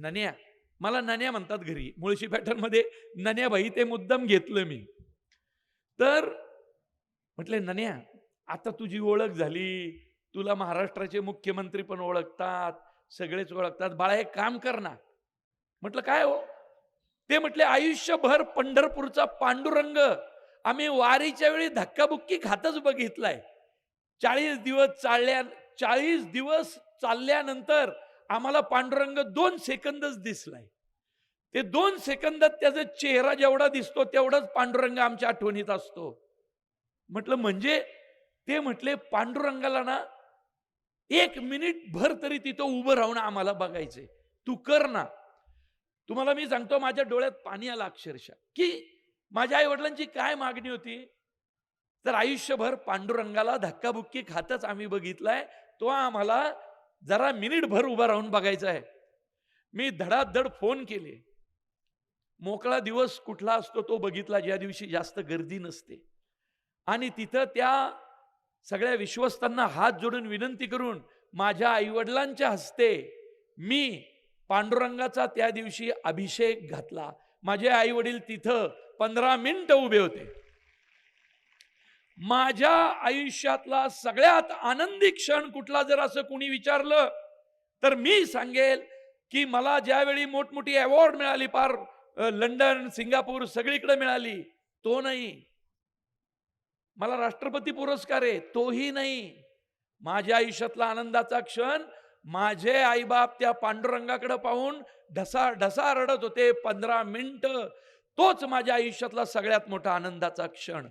नन्या. मला नन्या म्हणतात घरी. मुळशी पॅटर्नमध्ये नन्याबाई ते मुद्दाम घेतलं मी. तर म्हटले नन्या आता तुझी ओळख झाली. तुला महाराष्ट्राचे मुख्यमंत्री पण ओळखतात. सगळेच ओळखतात. बाळा एक काम कर ना. म्हटलं काय हो? ते म्हटले आयुष्यभर पंढरपूरचा पांडुरंग आम्ही वारीच्या वेळी धक्काबुक्की खातच बघितलाय. चाळीस दिवस चालल्या चाळीस दिवस चालल्यानंतर आम्हाला पांडुरंग दोन सेकंदच दिसलाय. ते दोन सेकंदात त्याचा चेहरा जेवढा दिसतो तेवढाच पांडुरंग आमच्या आठवणीत असतो. म्हटलं म्हणजे ते म्हटले पांडुरंगाला ना एक मिनिट भर तरी तिथं उभं राहून आम्हाला बघायचंय. तू कर ना. तुम्हाला मी सांगतो माझ्या डोळ्यात पाणी आलं अक्षरशः. की माझ्या आई वडिलांची काय मागणी होती? तर आयुष्यभर पांडुरंगाला धक्काबुक्की खातच आम्ही बघितलाय. तो आम्हाला जरा मिनिटभर उभा राहून बघायचं आहे. मी धडाधड फोन केले. मोकळा दिवस कुठला असतो तो बघितला ज्या दिवशी जास्त गर्दी नसते. आणि तिथं त्या सगळ्या विश्वस्तांना हात जोडून विनंती करून माझ्या आईवडिलांच्या हस्ते मी पांडुरंगाचा त्या दिवशी अभिषेक घातला. माझे आई वडील तिथं पंधरा मिनिटं उभे होते. माझ्या आयुष्यातला सगळ्यात आनंदी क्षण कुठला जर असं कुणी विचारलं तर मी सांगेल की मला ज्यावेळी मोठमोठी अवॉर्ड मिळाली पार लंडन सिंगापूर सगळीकडे मिळाली तो नाही. मला राष्ट्रपती पुरस्कार आहे तोही नाही. माझ्या आयुष्यातला आनंदाचा क्षण माझे आईबाप त्या पांडुरंगाकडे पाहून ढसा ढसा रडत होते पंधरा मिनिट. तोच माझ्या आयुष्यातला सगळ्यात मोठा आनंदाचा क्षण.